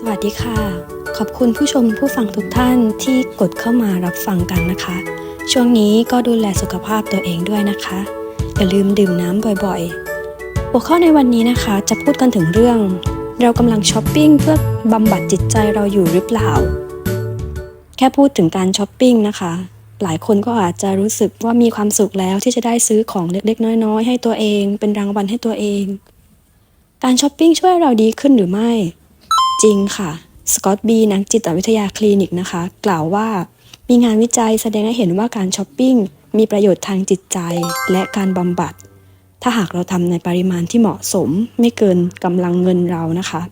สวัสดีค่ะ ขอบคุณผู้ชมผู้ฟังทุกท่านที่กดเข้ามารับฟังกันนะคะ ช่วงนี้ก็ดูแลสุขภาพตัวเองด้วยนะคะ อย่าลืมดื่มน้ำบ่อยๆ หัวข้อในวันนี้นะคะ จะพูดกันถึงเรื่อง เรากำลังช้อปปิ้งเพื่อบำบัดจิตใจเราอยู่หรือเปล่า แค่พูดถึงการช้อปปิ้งนะคะ หลายคนก็อาจจะรู้สึกว่ามีความสุขแล้วที่จะได้ซื้อของเล็กๆ น้อยๆ ให้ตัวเอง เป็นรางวัลให้ตัวเอง การช้อปปิ้งช่วยเราดีขึ้นหรือไม่ จริงค่ะ สกอตบีนักจิตวิทยาคลินิกนะคะ กล่าวว่ามีงานวิจัยแสดงให้เห็นว่าการช้อปปิ้งมีประโยชน์ทางจิตใจและการบำบัด ถ้าหากเราทำในปริมาณที่เหมาะสมไม่เกินกำลังเงินเรานะคะ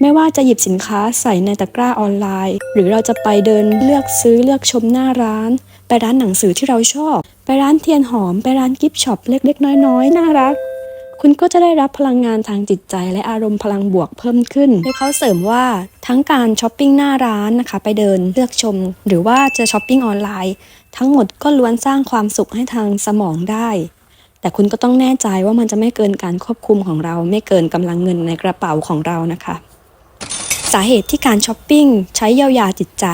ไม่ว่าจะหยิบสินค้าใส่ในตะกร้าออนไลน์ หรือเราจะไปเดินเลือกซื้อเลือกชมหน้าร้าน ไปร้านหนังสือที่เราชอบ ไปร้านเทียนหอม ไปร้านกิฟต์ช็อปเล็กๆ น้อยๆ น่ารัก คุณก็จะได้รับพลังงานทางจิตใจ และอารมณ์พลังบวกเพิ่มขึ้นโดยเขาเสริมว่าทั้งการช้อปปิ้งหน้าร้านนะคะ ไปเดินเลือกชม หรือว่าจะช้อปปิ้งออนไลน์ ทั้งหมดก็ล้วนสร้างความสุขให้ทางสมองได้ แต่คุณก็ต้องแน่ใจว่ามันจะไม่เกินการควบคุมของเรา ไม่เกินกำลังเงินในกระเป๋าของเรานะคะ สาเหตุที่การช้อปปิ้งใช้เยียวยาจิตใจ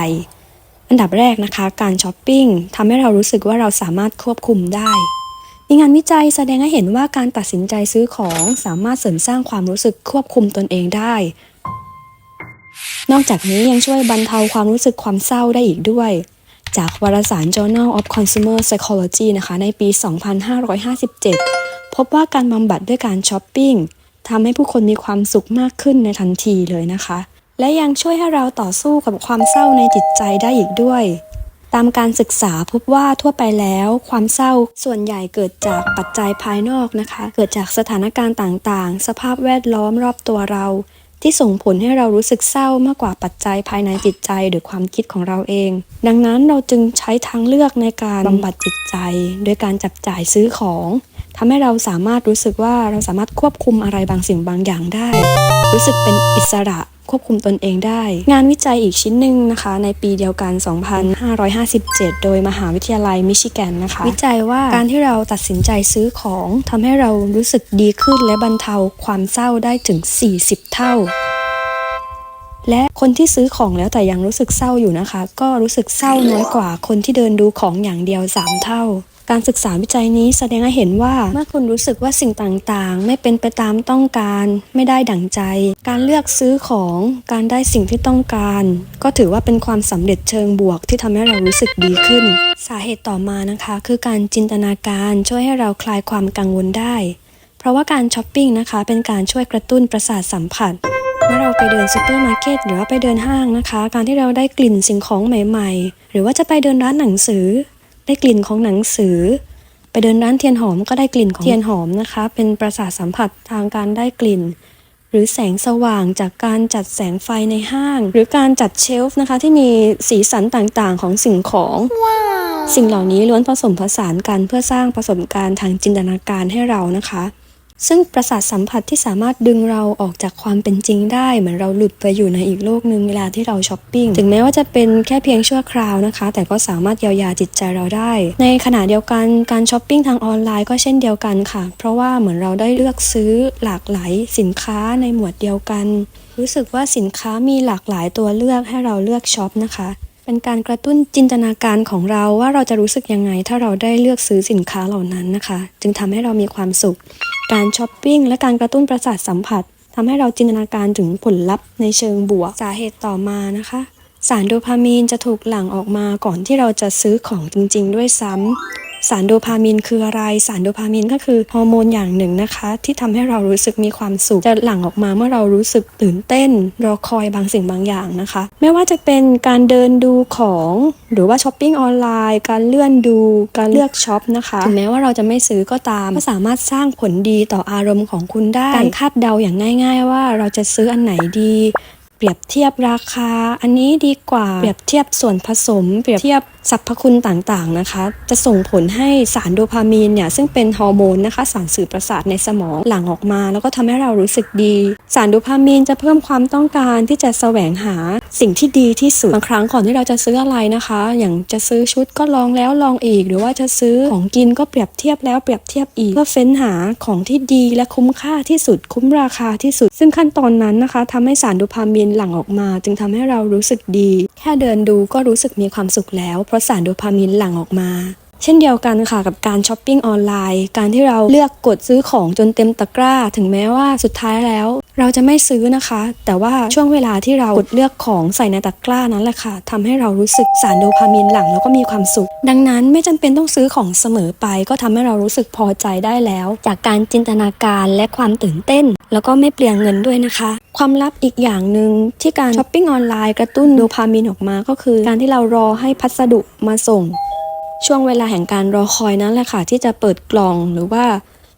อันดับแรกนะคะ การช้อปปิ้งทำให้เรารู้สึกว่าเราสามารถควบคุมได้ มีงานวิจัยแสดงให้เห็นว่าการตัดสินใจซื้อของสามารถเสริมสร้างความรู้สึกควบคุมตนเองได้ นอกจากนี้ยังช่วยบรรเทาความรู้สึกความเศร้าได้อีกด้วย จากวารสาร Journal of Consumer Psychology นะคะ ในปี 2557 พบว่าการบำบัดด้วยการช้อปปิ้งทำให้ผู้คนมีความสุขมากขึ้นในทันทีเลยนะคะ และยังช่วยให้เราต่อสู้กับความเศร้าในจิตใจได้อีกด้วย ตามการศึกษาพบว่าทั่วไปแล้ว ความเศร้าส่วนใหญ่เกิดจากปัจจัยภายนอกนะคะ เกิดจากสถานการณ์ต่างๆ สภาพแวดล้อมรอบตัวเรา ที่ส่งผลให้เรารู้สึกเศร้ามากกว่าปัจจัยภายในจิตใจหรือความคิดของเราเอง ดังนั้นเราจึงใช้ทางเลือกในการบำบัดจิตใจ โดยการจับจ่ายซื้อของทำให้เราสามารถรู้สึกว่าเราสามารถควบคุมอะไรบางสิ่งบางอย่างได้ รู้สึกเป็นอิสระ ควบคุมตนเองได้ งานวิจัยอีกชิ้นหนึ่งนะคะ ในปีเดียวกัน 2557 โดยมหาวิทยาลัยมิชิแกนนะคะ วิจัยว่าการที่เราตัดสินใจซื้อของทำให้เรารู้สึกดีขึ้นและบรรเทาความเศร้าได้ถึง 40 เท่า และคนที่ซื้อของแล้วแต่ยังรู้สึกเศร้าอยู่นะคะ ก็รู้สึกเศร้าน้อยกว่าคนที่เดินดูของอย่างเดียว 3 เท่าการศึกษาวิจัยนี้แสดงให้เห็นว่าเมื่อคุณรู้สึกว่าสิ่งต่างๆ ไม่เป็นไปตามต้องการ ไม่ได้ดั่งใจ การเลือกซื้อของการได้สิ่งที่ต้องการ ก็ถือว่าเป็นความสำเร็จเชิงบวกที่ทำให้เรารู้สึกดีขึ้น สาเหตุต่อมานะคะ คือการจินตนาการช่วยให้เราคลายความกังวลได้ เพราะว่าการช้อปปิ้งนะคะ เป็นการช่วยกระตุ้นประสาทสัมผัส เมื่อเราไปเดินซูเปอร์มาร์เก็ตหรือว่าไปเดินห้างนะคะ การที่เราได้กลิ่นสิ่งของใหม่ ๆ หรือว่าจะไปเดินร้านหนังสือ ได้กลิ่นของหนังสือ ไปเดินร้านเทียนหอมก็ได้กลิ่นของเทียนหอมนะคะ เป็นประสาทสัมผัสทางการได้กลิ่น หรือแสงสว่างจากการจัดแสงไฟในห้าง หรือการจัดเชลฟ์นะคะ ที่มีสีสันต่างๆ ของสิ่งของสิ่งเหล่านี้ล้วนผสมผสานกันเพื่อสร้างประสบการณ์ทางจินตนาการให้เรานะคะ ซึ่งประสาทสัมผัสที่สามารถดึงเราออกจากความเป็นจริงได้ เหมือนเราหลุดไปอยู่ในอีกโลกหนึ่งเวลาที่เราช้อปปิ้ง ถึงแม้ว่าจะเป็นแค่เพียงชั่วคราวนะคะ แต่ก็สามารถเยียวยาจิตใจเราได้ ในขณะเดียวกันการช้อปปิ้งทางออนไลน์ก็เช่นเดียวกันค่ะ เพราะว่าเหมือนเราได้เลือกซื้อหลากหลายสินค้าในหมวดเดียวกัน รู้สึกว่าสินค้ามีหลากหลายตัวเลือกให้เราเลือกช็อปนะคะเป็นการกระตุ้นจินตนาการของเราว่าเราจะรู้สึกยังไง ถ้าเราได้เลือกซื้อสินค้าเหล่านั้นนะคะ จึงทำให้เรามีความสุข การช้อปปิ้งและการกระตุ้นประสาทสัมผัสทำให้เราจินตนาการถึงผลลัพธ์ในเชิงบวกสาเหตุต่อมานะคะ สารโดพามีนจะถูกหลั่งออกมาก่อนที่เราจะซื้อของจริง ๆ ด้วยซ้ำ สารโดพามีนคืออะไร สารโดพามีนก็คือฮอร์โมนอย่างหนึ่งนะคะ ที่ทำให้เรารู้สึกมีความสุข จะหลั่งออกมาเมื่อเรารู้สึกตื่นเต้น รอคอยบางสิ่งบางอย่างนะคะ ไม่ว่าจะเป็นการเดินดูของ หรือว่าช้อปปิ้งออนไลน์ การเลื่อนดู การเลือกช็อปนะคะถึงแม้ว่าเราจะไม่ซื้อก็ตาม ก็สามารถสร้างผลดีต่ออารมณ์ของคุณได้ การคาดเดาอย่างง่าย ๆ ว่าเราจะซื้ออันไหนดี เปรียบเทียบราคา อันนี้ดีกว่า เปรียบเทียบส่วนผสม เปรียบเทียบสรรพคุณต่างๆนะคะ จะส่งผลให้สารโดพามีนเนี่ยซึ่งเป็นฮอร์โมนนะคะสารสื่อประสาทในสมองหลั่งออกมา แล้วก็ทำให้เรารู้สึกดี สารโดพามีนจะเพิ่มความต้องการที่จะแสวงหาสิ่งที่ดีที่สุดบางครั้งก่อนที่เราจะซื้ออะไรนะคะ อย่างจะซื้อชุดก็ลองแล้วลองอีก หรือว่าจะซื้อของกินก็เปรียบเทียบแล้วเปรียบเทียบอีกเพื่อเฟ้นหาของที่ดีและคุ้มค่าที่สุด คุ้มราคาที่สุด ซึ่งขั้นตอนนั้นนะคะทำให้สารโดพามีนนหลั่งออกมา จึงทำให้เรารู้สึกดี แค่เดินดูก็รู้สึกมีความสุขแล้ว เพราะสารโดพามีนหลั่งออกมา เช่นเดียวกันค่ะกับการช้อปปิ้งออนไลน์ การที่เราเลือกกดซื้อของจนเต็มตะกร้า ถึงแม้ว่าสุดท้ายแล้ว เราจะไม่ซื้อนะคะ แต่ว่าช่วงเวลาที่เรากดเลือกของใส่ในตะกร้านั้นแหละค่ะทำให้เรารู้สึกสารโดพามีนหลั่งแล้วก็มีความสุข ดังนั้นไม่จำเป็นต้องซื้อของเสมอไป ก็ทำให้เรารู้สึกพอใจได้แล้ว จากการจินตนาการและความตื่นเต้น แล้วก็ไม่เปลี่ยนเงินด้วยนะคะ ความลับอีกอย่างหนึ่งที่การช้อปปิ้งออนไลน์กระตุ้นโดพามีนออกมาก็คือ การที่เรารอให้พัสดุมาส่ง ช่วงเวลาแห่งการรอคอยนั้นแหละค่ะที่จะเปิดกล่องหรือว่า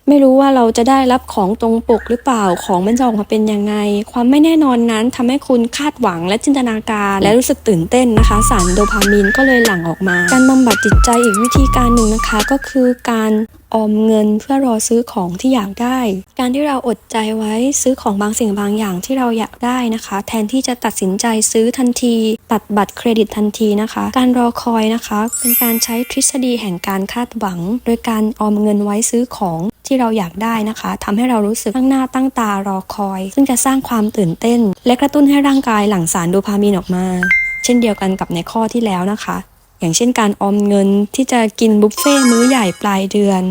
ไม่รู้ว่าเราจะได้รับของตรงปกหรือเปล่า ของมันจะออกมาเป็นยังไง ความไม่แน่นอนนั้นทำให้คุณคาดหวังและจินตนาการ และรู้สึกตื่นเต้นนะคะ สารโดพามีนก็เลยหลั่งออกมา การบำบัดจิตใจอีกวิธีการหนึ่งนะคะ ก็คือการออมเงินเพื่อรอซื้อของที่อยากได้ การที่เราอดใจไว้ซื้อของบางสิ่งบางอย่างที่เราอยากได้นะคะ แทนที่จะตัดสินใจซื้อทันที ตัดบัตรเครดิตทันทีนะคะ การรอคอยนะคะ เป็นการใช้ทฤษฎีแห่งการคาดหวัง โดยการออมเงินไว้ซื้อของ ที่เราอยากได้นะคะทำให้เรารู้สึกตั้งหน้าตั้งตารอคอย ซึ่งจะสร้างความตื่นเต้น และกระตุ้นให้ร่างกายหลั่งสารโดพามีนออกมา เช่นเดียวกันกับในข้อที่แล้วนะคะ อย่างเช่นการออมเงินที่จะกินบุฟเฟ่ต์มื้อใหญ่ปลายเดือน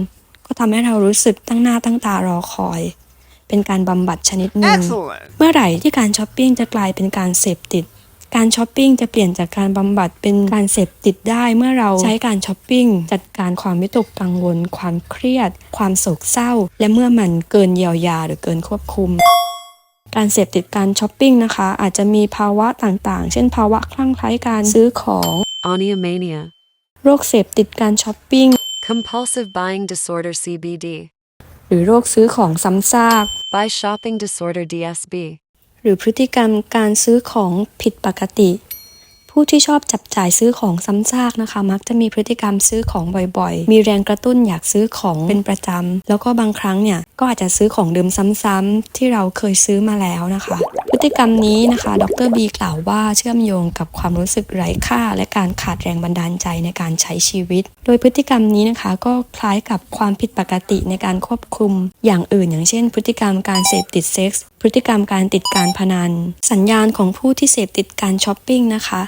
ก็ทำให้เรารู้สึกตั้งหน้าตั้งตารอคอย เป็นการบำบัดชนิดหนึ่ง Excellent. เมื่อไหร่ที่การช้อปปิ้งจะกลายเป็นการเสพติด การช้อปปิ้งจะเปลี่ยนจากการบำบัดเป็นการเสพติดได้เมื่อเราใช้การช้อปปิ้งจัดการความวิตกกังวล ความเครียด ความโศกเศร้า และเมื่อมันเกินเยียวยาหรือเกินควบคุมการเสพติดการช้อปปิ้งนะคะ อาจจะมีภาวะต่างๆ เช่นภาวะคลั่งไคล้การซื้อของ Oniomania. โรคเสพติดการช้อปปิ้ง Compulsive buying disorder CBD. หรือโรคซื้อของซ้ำซาก Buy shopping disorder DSB. หรือพฤติกรรมการซื้อของผิดปกติ ผู้ที่ชอบจับจ่ายซื้อของซ้ำซากนะคะ มักจะมีพฤติกรรมซื้อของบ่อยๆ มีแรงกระตุ้นอยากซื้อของเป็นประจำ แล้วก็บางครั้งเนี่ยก็อาจจะซื้อของเดิมซ้ำๆที่เราเคยซื้อมาแล้วนะคะ พฤติกรรมนี้นะคะ ดรบีกล่าวว่าเชื่อมโยงกับความรู้สึกไร้ค่า และการขาดแรงบันดาลใจในการใช้ชีวิต โดยพฤติกรรมนี้นะคะก็คล้ายกับความผิดปกติในการควบคุม อย่างอื่นอย่างเช่น พฤติกรรมการเสพติดเซ็กส์พฤติกรรมการติดการพนัน สัญญาณของผู้ที่เสพติดการช้อปปิ้งนะคะ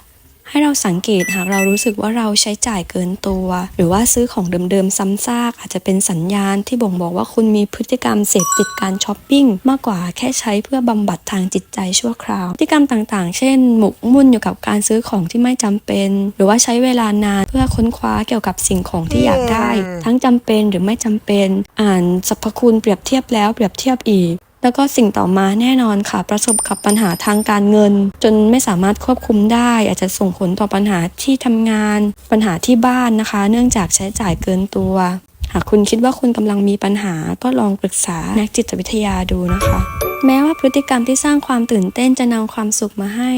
ให้เราสังเกตหากเรารู้สึกว่าเราใช้จ่ายเกินตัว หรือว่าซื้อของเดิมๆซ้ำซากอาจจะเป็นสัญญาณที่บ่งบอกว่าคุณมีพฤติกรรมเสพติดการช้อปปิ้งมากกว่าแค่ใช้เพื่อบำบัดทางจิตใจชั่วคราวพฤติกรรมต่างๆ เช่น หมกมุ่นอยู่กับการซื้อของที่ไม่จำเป็น หรือว่าใช้เวลานานเพื่อค้นคว้าเกี่ยวกับสิ่งของที่อยากได้ ทั้งจำเป็นหรือไม่จำเป็น อ่านสรรพคุณเปรียบเทียบแล้วเปรียบเทียบอีก แล้วก็สิ่งต่อมาแน่นอนค่ะ ประสบกับปัญหาทางการเงิน จนไม่สามารถควบคุมได้ อาจจะส่งผลต่อปัญหาที่ทำงาน ปัญหาที่บ้านนะคะ เนื่องจากใช้จ่ายเกินตัว หากคุณคิดว่าคุณกำลังมีปัญหาก็ลองปรึกษานักจิตวิทยาดูนะคะ แม้ว่าพฤติกรรมที่สร้างความตื่นเต้นจะนำความสุขมาให้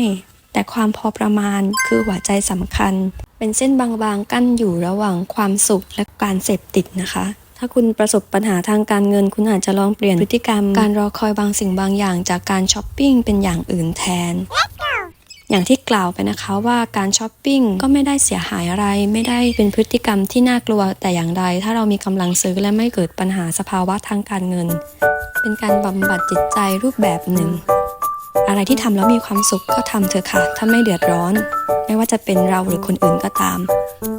แต่ความพอประมาณคือหัวใจสำคัญ เป็นเส้นบางๆกั้นอยู่ระหว่างความสุขและการเสพติดนะคะ ถ้าคุณประสบปัญหาทางการเงิน คุณอาจจะลองเปลี่ยนพฤติกรรม การรอคอยบางสิ่งบางอย่างจากการช้อปปิ้งเป็นอย่างอื่นแทนอย่างที่กล่าวไปนะคะว่าการช้อปปิ้งก็ไม่ได้เสียหายอะไร ไม่ได้เป็นพฤติกรรมที่น่ากลัวแต่อย่างใดถ้าเรามีกำลังซื้อและไม่เกิดปัญหาสภาวะทางการเงิน เป็นการบำบัดจิตใจรูปแบบหนึ่ง อะไรที่ทำแล้วมีความสุขก็ทำเถอะค่ะ ถ้าไม่เดือดร้อน ไม่ว่าจะเป็นเราหรือคนอื่นก็ตาม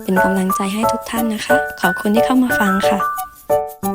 เป็นกำลังใจให้ทุกท่านนะคะ ขอบคุณที่เข้ามาฟังค่ะ Thank you.